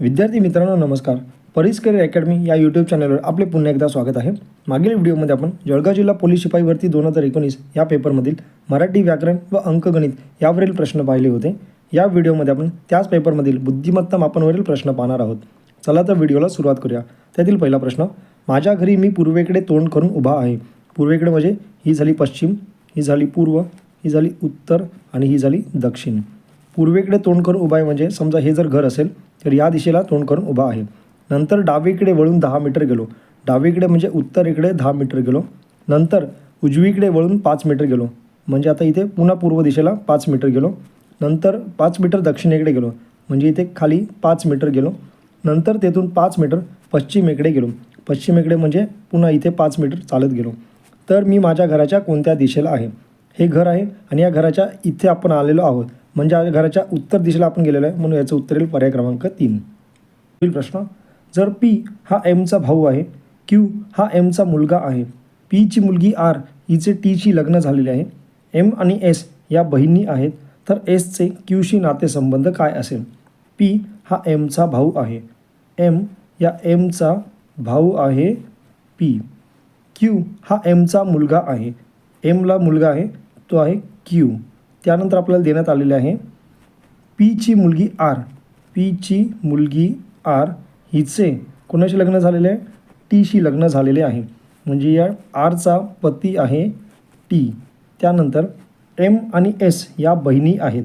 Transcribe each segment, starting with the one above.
विद्यार्थी मित्रांनो नमस्कार. परीस करिअर अकॅडमी या यूट्यूब चॅनलवर आपले पुन्हा एकदा स्वागत आहे. मागील व्हिडिओमध्ये आपण जळगाव जिल्हा पोलीस शिपाई भरती दोन हजार एकोणीस या पेपरमधील मराठी व्याकरण व अंकगणित यावरील प्रश्न पाहिले होते. या व्हिडिओमध्ये आपण त्याच पेपरमधील बुद्धिमत्ता मापनवरील प्रश्न पाहणार आहोत. चला तर व्हिडिओला सुरुवात करूया. त्यातील पहिला प्रश्न माझ्या घरी मी पूर्वेकडे तोंड करून उभा आहे. पूर्वेकडे म्हणजे ही झाली पश्चिम ही झाली पूर्व ही झाली उत्तर आणि ही झाली दक्षिण. पूर्वेकडे तोंड करून उभा आहे म्हणजे समजा हे जर घर असेल तर या दिशेला तोंड करून उभा आहे. नंतर डावीकडे वळून दहा मीटर गेलो. डावीकडे म्हणजे उत्तरेकडे दहा मीटर गेलो. नंतर उजवीकडे वळून पाच मीटर गेलो. म्हणजे आता इथे पुन्हा पूर्व दिशेला पाच मीटर गेलो. नंतर पाच मीटर दक्षिणेकडे गेलो. म्हणजे इथे खाली पाच मीटर गेलो. नंतर तेथून पाच मीटर पश्चिमेकडे गेलो. पश्चिमेकडे म्हणजे पुन्हा इथे पाच मीटर चालत गेलो. तर मी माझ्या घराच्या कोणत्या दिशेला आहे? हे घर आहे आणि या घराच्या इथे आपण आलेलो आहोत. म्हणजे घराच्या उत्तर दिशेला आपण गेलेलो आहे म्हणून याचं उत्तर येईल पर्याय क्रमांक तीन. पुढील प्रश्न जर पी हा एमचा भाऊ आहे क्यू हा एमचा मुलगा आहे पीची मुलगी आर हिचे टीची लग्न झालेले आहे एम आणि एस या बहिणी आहेत तर एसचे क्यूशी नातेसंबंध काय असेल? पी हा एमचा भाऊ आहे एम या एमचा भाऊ आहे पी क्यू हा एमचा मुलगा आहे एमला मुलगा आहे तो आहे क्यू. त्यानंतर आपल्याला देण्यात आलेले आहे पीची मुलगी आर. पीची मुलगी आर हिचे कोणाशी लग्न झालेले आहे? टीशी लग्न झालेले आहे. म्हणजे या आरचा पती आहे टी त्यानंतर एम आणि एस या बहिणी आहेत.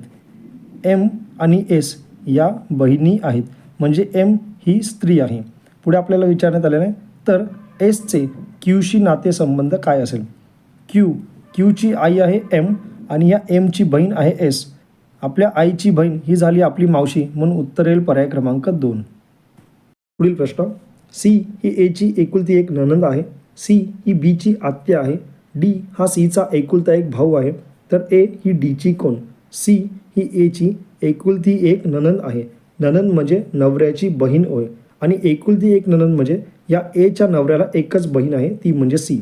एम आणि एस या बहिणी आहेत. म्हणजे एम ही स्त्री आहे. पुढे आपल्याला विचारण्यात आलेलं आहे तर एसचे क्यूशी नातेसंबंध काय असेल? क्यू क्यूची आई आहे एम आणि या एमची बहीण आहे एस आपल्या आईची बहीण ही झाली आपली मावशी म्हणून उत्तर येईल पर्याय क्रमांक दोन. पुढील प्रश्न. सी ही एची एकुलती एक ननंद आहे. सी ही बीची आत्या आहे. डी हा सीचा एकुलता एक भाऊ आहे. तर ए ही डीची कोण? सी ही एची एकुलती एक ननंद आहे. ननंद म्हणजे नवऱ्याची बहीण होय. आणि एकुलती एक ननंद म्हणजे या एच्या नवऱ्याला एकच बहीण आहे. ती म्हणजे सी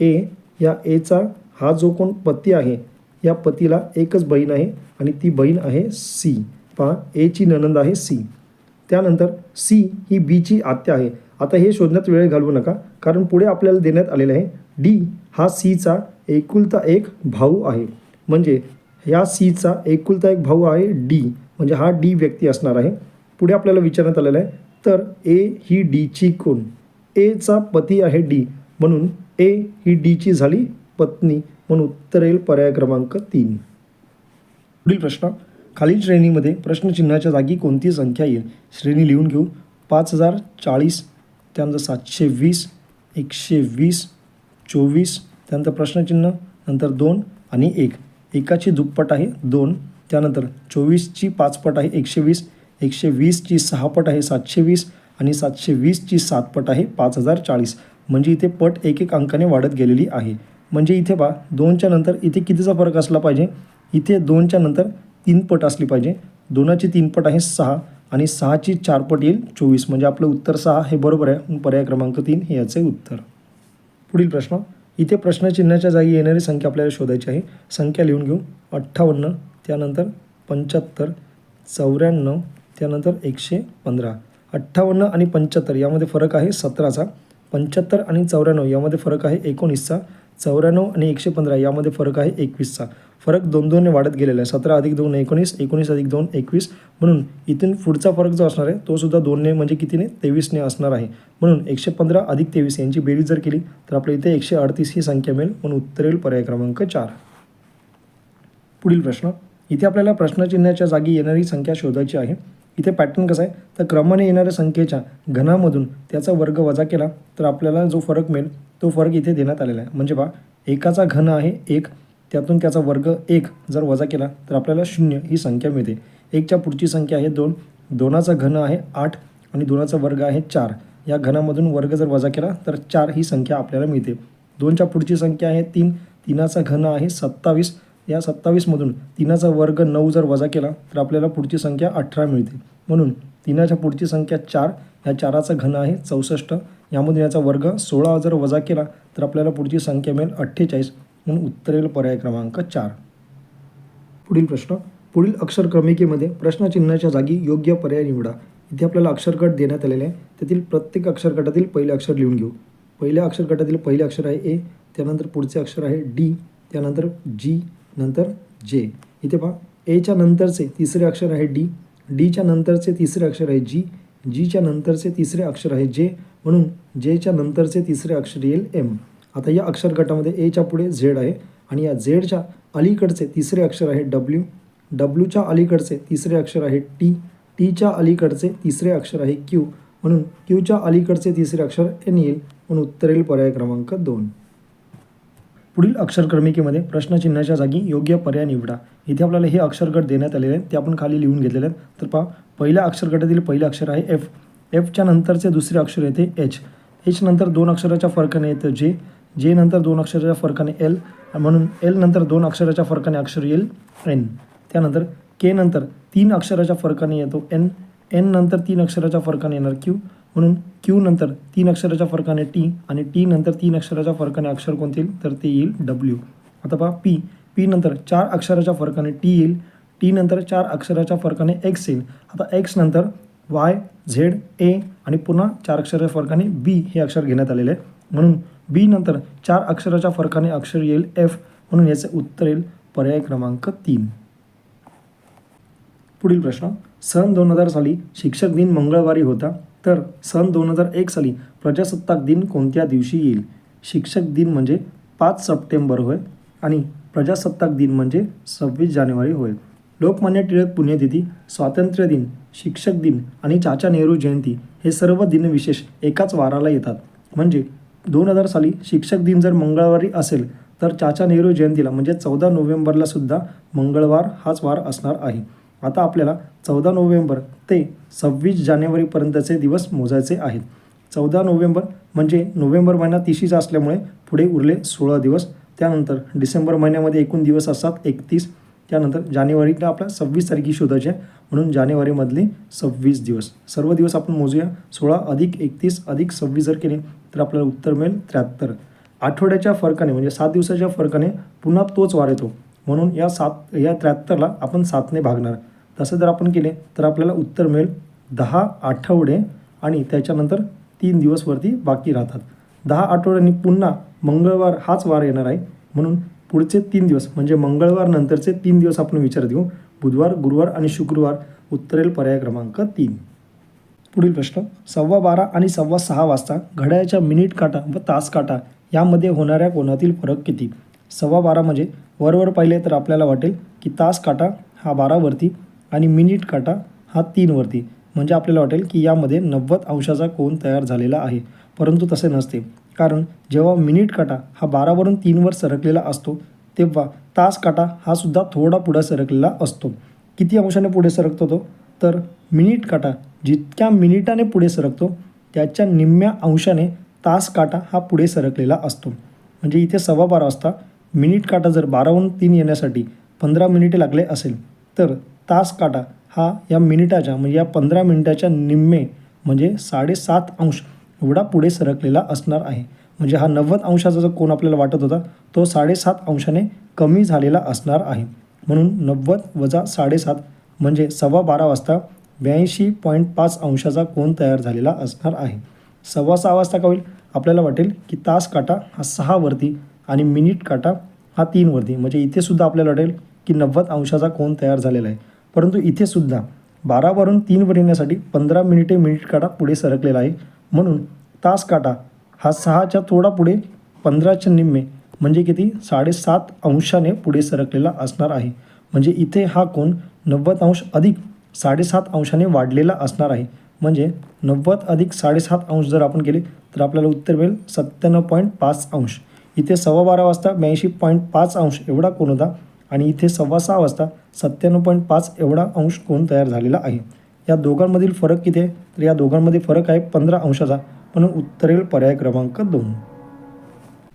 ए या एचा हा जो कोण पती आहे या पतीला एकच बहीण आहे आणि ती बहीण आहे सी पहा एची ननंद आहे सी त्यानंतर सी ही बीची आत्या आहे. आता हे शोधण्यात वेळ घालवू नका कारण पुढे आपल्याला देण्यात आलेलं आहे डी हा सीचा एकुलता एक भाऊ आहे. म्हणजे ह्या सीचा एकुलता एक भाऊ आहे डी म्हणजे हा डी व्यक्ती असणार आहे. पुढे आपल्याला विचारण्यात आलेलं आहे तर ए ही डीची कोण? एचा पती आहे डी म्हणून ए ही डीची झाली पत्नी. म्हणून उत्तर येईल पर्याय क्रमांक तीन. पुढील प्रश्न. खालील श्रेणीमध्ये प्रश्नचिन्हाच्या जागी कोणती संख्या येईल? श्रेणी लिहून घेऊ. पाच हजार चाळीस त्यानंतर सातशे वीस एकशे वीस चोवीस त्यानंतर प्रश्नचिन्ह नंतर दोन आणि एक. एकाची दुप्पट आहे दोन त्यानंतर चोवीसची पाचपट आहे एकशे वीस एकशे वीसची सहापट आहे सातशे वीस आणि सातशे वीसची सातपट आहे पाच हजार चाळीस. म्हणजे इथे पट एक एक अंकाने वाढत गेलेली आहे. म्हणजे इथे पहा दोनच्या नंतर इथे कितीचा फरक असला पाहिजे? इथे दोनच्या नंतर तीन पट असली पाहिजे. दोनाची तीन पट आहे सहा आणि सहाची चार पट येईल चोवीस. म्हणजे आपलं उत्तर सहा हे बरोबर आहे. पर्याय क्रमांक तीन हे याचे उत्तर. पुढील प्रश्न. इथे प्रश्नचिन्हाच्या जागी येणारी संख्या आपल्याला शोधायची आहे. संख्या लिहून घेऊ. अठ्ठावन्न त्यानंतर पंच्याहत्तर चौऱ्याण्णव त्यानंतर एकशे पंधरा. अठ्ठावन्न आणि पंच्याहत्तर यामध्ये फरक आहे सतराचा. पंच्याहत्तर आणि चौऱ्याण्णव यामध्ये फरक आहे एकोणीसचा. चौऱ्याण्णव आणि एकशे पंधरा यामध्ये फरक आहे एकवीसचा. फरक दोन दोनने वाढत गेलेला आहे. सतरा अधिक दोन एकोणीस एकोणीस अधिक दोन एकवीस. म्हणून इथून पुढचा फरक जो असणार आहे तो सुद्धा दोनने म्हणजे कितीने? तेवीसने असणार आहे. म्हणून एकशे पंधरा अधिक तेवीस यांची बेरीज जर केली तर आपल्या इथे एकशे अडतीस ही संख्या मिळेल. म्हणून उत्तर येईल पर्याय क्रमांक चार. पुढील प्रश्न. इथे आपल्याला प्रश्नचिन्हाच्या जागी येणारी संख्या शोधायची आहे. इथे पॅटर्न कसा आहे? तर क्रमाने येणाऱ्या संख्येच्या घनामधून त्याचा वर्ग वजा केला तर आपल्याला जो फरक मिळेल तो फरक इथे देण्यात आलेला आहे. म्हणजे पहा एकाचा घन आहे एक त्यातून त्याचा वर्ग एक जर वजा केला तर आपल्याला शून्य ही संख्या मिळते. एकच्या पुढची संख्या आहे दोन दोनाचा घन आहे आठ आणि दोनाचा वर्ग आहे चार. या घनामधून वर्ग जर वजा केला तर चार ही संख्या आपल्याला मिळते. दोनच्या पुढची संख्या आहे तीन तीनाचा घन आहे सत्तावीस या सत्तावीसमधून तीनाचा वर्ग नऊ जर वजा केला तर आपल्याला पुढची संख्या अठरा मिळते. म्हणून तीनाच्या पुढची संख्या चार ह्या चाराचा घन आहे चौसष्ट. यामधून याचा वर्ग सोळा जर वजा केला तर आपल्याला पुढची संख्या मिळेल अठ्ठेचाळीस. म्हणून उत्तरेल पर्याय क्रमांक चार. पुढील प्रश्न. पुढील अक्षर क्रमिकेमध्ये प्रश्नचिन्हाच्या जागी योग्य पर्याय निवडा. इथे आपल्याला अक्षरगट देण्यात आलेले आहे. त्यातील प्रत्येक अक्षरगटातील पहिले अक्षर लिहून घेऊ. पहिल्या अक्षरगटातील पहिले अक्षर आहे ए त्यानंतर पुढचे अक्षर आहे डी त्यानंतर जी नंतर जे. इथे पहा एच्या नंतरचे तिसरे अक्षर आहे डी डीच्या नंतरचे तिसरे अक्षर आहे जी जीच्या नंतरचे तिसरे अक्षर आहे जे म्हणून जेच्या नंतरचे तिसरे अक्षर येईल एम आता या अक्षर गटामध्ये एच्या पुढे झेड आहे आणि या झेडच्या अलीकडचे तिसरे अक्षर आहे डब्ल्यू डब्ल्यूच्या अलीकडचे तिसरे अक्षर आहे टी टीच्या अलीकडचे तिसरे अक्षर आहे क्यू म्हणून क्यूच्या अलीकडचे तिसरे अक्षर एन येईल. म्हणून उत्तरेल पर्याय क्रमांक दोन. पुढील अक्षरक्रमिकेमध्ये प्रश्नचिन्हाच्या जागी योग्य पर्याय निवडा. इथे आपल्याला हे अक्षरगट देण्यात आलेले आहेत. ते आपण खाली लिहून घेतलेले आहेत. तर पहा पहिल्या अक्षरगटातील पहिले अक्षर आहे एफ एफच्या नंतरचे दुसरे अक्षर येते एच एच नंतर दोन अक्षराच्या फरकाने येतं जे जे नंतर दोन अक्षराच्या फरकाने एल म्हणून एल नंतर दोन अक्षराच्या फरकाने अक्षर येईल एन त्यानंतर के नंतर तीन अक्षराच्या फरकाने येतो एन एन नंतर तीन अक्षराच्या फरकाने येणार क्यू म्हणून क्यू नंतर तीन अक्षराच्या फरकाने टी आणि टी नंतर तीन अक्षराच्या फरकाने अक्षर कोणते येईल? तर ते येईल डब्ल्यू आता पहा पी पी नंतर चार अक्षराच्या फरकाने टी येईल टी नंतर चार अक्षराच्या फरकाने एक्स येईल. आता एक्स नंतर वाय झेड ए आणि पुन्हा चार अक्षराच्या फरकाने बी हे अक्षर घेण्यात आलेले आहे म्हणून बी नंतर चार अक्षराच्या फरकाने अक्षर येईल एफ म्हणून याचे उत्तर येईल पर्याय क्रमांक तीन. पुढील प्रश्न. सन दोन हजार साली शिक्षक दिन मंगळवारी होता. तर सन दोन हजार एक साली प्रजासत्ताक दिन कोणत्या दिवशी येईल? शिक्षक दिन म्हणजे पाच सप्टेंबर होय आणि प्रजासत्ताक दिन म्हणजे सव्वीस जानेवारी होय. लोकमान्य टिळक पुण्यतिथी स्वातंत्र्य दिन शिक्षक दिन आणि चाचा नेहरू जयंती हे सर्व दिनविशेष एकाच वाराला येतात. म्हणजे दोन हजार साली शिक्षक दिन जर मंगळवारी असेल तर चाचा नेहरू जयंतीला म्हणजे चौदा नोव्हेंबरला सुद्धा मंगळवार हाच वार असणार आहे. आता आपल्याला चौदा नोव्हेंबर ते सव्वीस जानेवारीपर्यंतचे दिवस मोजायचे आहेत. चौदा नोव्हेंबर म्हणजे नोव्हेंबर महिना तिशीचा असल्यामुळे पुढे उरले सोळा दिवस. त्यानंतर डिसेंबर महिन्यामध्ये एकूण दिवस असतात एकतीस. त्यानंतर जानेवारीला आपल्या सव्वीस तारखी शोधायची आहे. म्हणून जानेवारीमधले सव्वीस दिवस. सर्व दिवस आपण मोजूया. सोळा अधिक एकतीस अधिक सव्वीस जर केले तर आपल्याला उत्तर मिळेल त्र्याहत्तर. आठवड्याच्या फरकाने म्हणजे सात दिवसाच्या फरकाने पुन्हा तोच वार येतो. म्हणून या सात या त्र्याहत्तरला आपण सातने भागणार. तसं जर आपण केले तर आपल्याला उत्तर मिळेल दहा आठवडे आणि त्याच्यानंतर तीन दिवसवरती बाकी राहतात. दहा आठवड्यांनी पुन्हा मंगळवार हाच वार येणार आहे. म्हणून पुढचे तीन दिवस म्हणजे मंगळवार नंतरचे तीन दिवस आपण विचार देऊ. बुधवार गुरुवार आणि शुक्रवार उत्तरेल पर्याय क्रमांक तीन. पुढील प्रश्न सव्वा बारा आणि सव्वा सहा वाजता घड्याळाच्या मिनिट काटा व तास काटा यामध्ये होणाऱ्या कोणातील फरक किती? सव्वा बारा म्हणजे वरवर पाहिले तर आपल्याला वाटेल की तास काटा हा बारावरती आणि मिनिट काटा हा तीनवरती. म्हणजे आपल्याला वाटेल की यामध्ये नव्वद अंशाचा कोन तयार झालेला आहे. परंतु तसे नसते. कारण जेव्हा मिनिट काटा हा बारावरून तीनवर सरकलेला असतो तेव्हा तास काटा हा सुद्धा थोडा पुढे सरकलेला असतो. किती अंशाने पुढे सरकतो तो? तर मिनिट काटा जितक्या मिनिटाने पुढे सरकतो त्याच्या निम्म्या अंशाने तास काटा हा पुढे सरकलेला असतो. म्हणजे इथे सव्वा बारा वाजता मिनिट काटा जर बारावरून तीन येण्यासाठी पंधरा मिनिटे लागले असेल तर तास काटा हा या मिनिटाच्या म्हणजे या पंधरा मिनिटाच्या निम्मे म्हणजे साडेसात अंश एवढा पुढे सरकलेला असणार आहे. म्हणजे हा नव्वद अंशाचा जो कोण आपल्याला वाटत होता तो साडेसात अंशाने कमी झालेला असणार आहे. म्हणून नव्वद वजा साडेसात म्हणजे सव्वा बारा वाजता ब्याऐंशी पॉईंट पाच अंशाचा कोण तयार झालेला असणार आहे. सव्वा सहा वाजता का होईल? आपल्याला वाटेल की तास काटा हा सहावरती आणि मिनिट काटा हा तीनवरती म्हणजे इथेसुद्धा आपल्याला वाटेल की नव्वद अंशाचा कोण तयार झालेला आहे. परंतु इथे सुद्धा बारावरून तीनवर येण्यासाठी पंधरा मिनिटे मिनिट काटा पुढे सरकलेला आहे. म्हणून तास काटा हा सहाच्या थोडा पुढे पंधराच्या निम्मे म्हणजे किती? साडेसात अंशाने पुढे सरकलेला असणार आहे. म्हणजे इथे हा कोण नव्वद अंश अधिक साडेसात अंशाने वाढलेला असणार आहे. म्हणजे नव्वद अधिक साडेसात अंश जर आपण केले तर आपल्याला उत्तर मिळेल सत्त्याण्णव पॉईंट पाच अंश. इथे सव्वा बारा वाजता ब्याऐंशी पॉईंट पाच अंश एवढा कोण होता. आणि इथे सव्वा सहा वाजता सत्त्याण्णव पॉईंट पाच एवढा अंश कोण तयार झालेला आहे. या दोघांमधील फरक किती आहे? तर या दोघांमध्ये फरक आहे पंधरा अंशाचा. म्हणून उत्तरेल पर्याय क्रमांक दोन.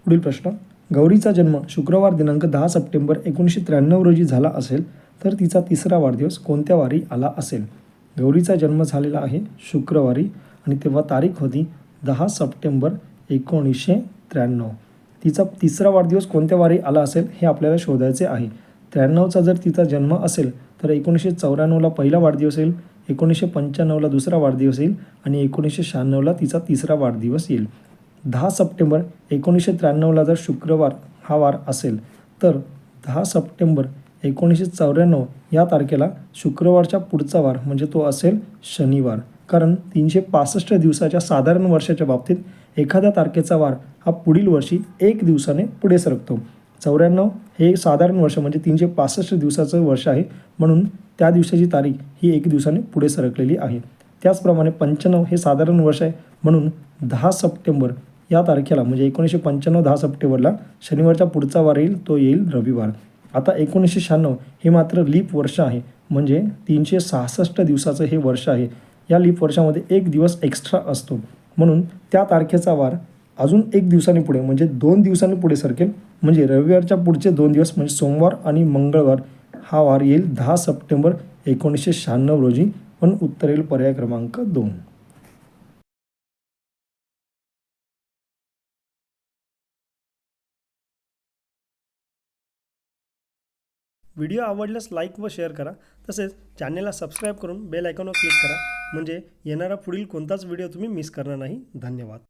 पुढील प्रश्न. गौरीचा जन्म शुक्रवार दिनांक दहा सप्टेंबर एकोणीसशे त्र्याण्णव रोजी झाला असेल तर तिचा तिसरा वाढदिवस कोणत्या वारी आला असेल? गौरीचा जन्म झालेला आहे शुक्रवारी आणि तेव्हा तारीख होती दहा सप्टेंबर एकोणीसशे त्र्याण्णव. तिचा तिसरा वाढदिवस कोणत्या वारी आला असेल हे आपल्याला शोधायचे आहे. त्र्याण्णवचा जर तिचा जन्म असेल तर एकोणीसशे चौऱ्याण्णवला पहिला वाढदिवस येईल एकोणीसशे पंच्याण्णवला दुसरा वाढदिवस येईल आणि एकोणीसशे शहाण्णवला तिचा तिसरा वाढदिवस येईल. दहा सप्टेंबर एकोणीसशे त्र्याण्णवला जर शुक्रवार हा वार असेल तर दहा सप्टेंबर एकोणीसशे चौऱ्याण्णव या तारखेला शुक्रवारच्या पुढचा वार म्हणजे तो असेल शनिवार. कारण तीनशे पासष्ट दिवसाच्या साधारण वर्षाच्या बाबतीत एखाद्या तारखेचा वार हा पुढील वर्षी एक दिवसाने पुढे सरकतो. चौऱ्याण्णव हे साधारण वर्ष म्हणजे तीनशे पासष्ट दिवसाचं वर्ष आहे. म्हणून त्या दिवसाची तारीख ही एक दिवसाने पुढे सरकलेली आहे. त्याचप्रमाणे पंच्याण्णव हे साधारण वर्ष आहे. म्हणून दहा सप्टेंबर या तारखेला म्हणजे एकोणीसशे पंच्याण्णव दहा सप्टेंबरला शनिवारचा पुढचा वार येईल तो येईल रविवार. आता एकोणीसशे शहाण्णव हे मात्र लीप वर्ष आहे. म्हणजे तीनशे सहासष्ट दिवसाचं हे वर्ष आहे. या लीप वर्षामध्ये एक दिवस एक्स्ट्रा असतो. म्हणून त्या तारखेचा वार अजून एक दिवसांनी पुढे म्हणजे दोन दिवसांनी पुढे सरकेल म्हणजे रविवारच्या पुढचे दोन दिवस म्हणजे सोमवार आणि मंगळवार हा वार येईल दहा सप्टेंबर एकोणीसशे शहाण्णव रोजी. पण उत्तरेल पर्याय क्रमांक दोन. व्हिडिओ आवडल्यास लाईक व शेअर करा. तसेच चॅनेलला सबस्क्राईब करून बेल आयकॉनवर क्लिक करा. म्हणजे येणारा पुढील कोणताच व्हिडिओ तुम्ही मिस करणार नाही. धन्यवाद.